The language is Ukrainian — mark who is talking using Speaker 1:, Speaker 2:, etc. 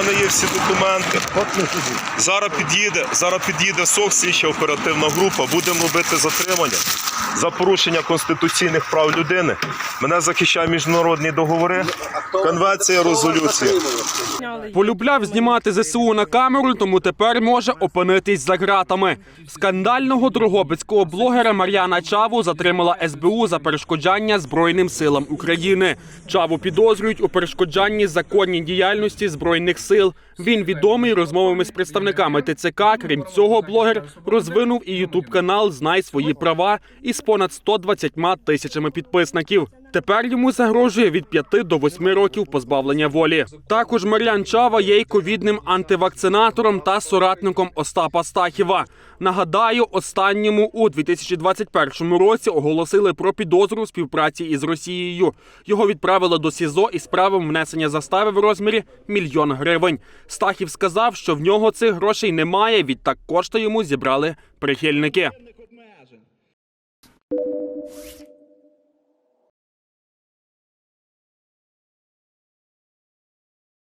Speaker 1: мене є всі документи. Зараз під'їде, зараз під'їде СОК, слідча оперативна група. Будемо робити затримання за порушення конституційних прав людини. Мене захищає міжнародні договори, конвенція, резолюція.
Speaker 2: Полюбляв знімати ЗСУ на камеру, тому тепер може опинитись за ґратами. Скандального дрогобицького блогера Мар'яна Чаву затримала СБУ за перешкоджання Збройним силам України. Чаву підозрюють у перешкоджанні законній діяльності збройних сил. Він відомий розмовами з представниками ТЦК. Крім цього, блогер розвинув і ютуб канал Знай свої права із понад 120 тисячами підписників. Тепер йому загрожує від 5 до 8 років позбавлення волі. Також Мар'ян Чава є й ковідним антивакцинатором та соратником Остапа Стахіва. Нагадаю, останньому у 2021 році оголосили про підозру співпраці із Росією. Його відправили до СІЗО із правом внесення застави в розмірі мільйон гривень. Стахів сказав, що в нього цих грошей немає. Відтак кошти йому зібрали прихильники.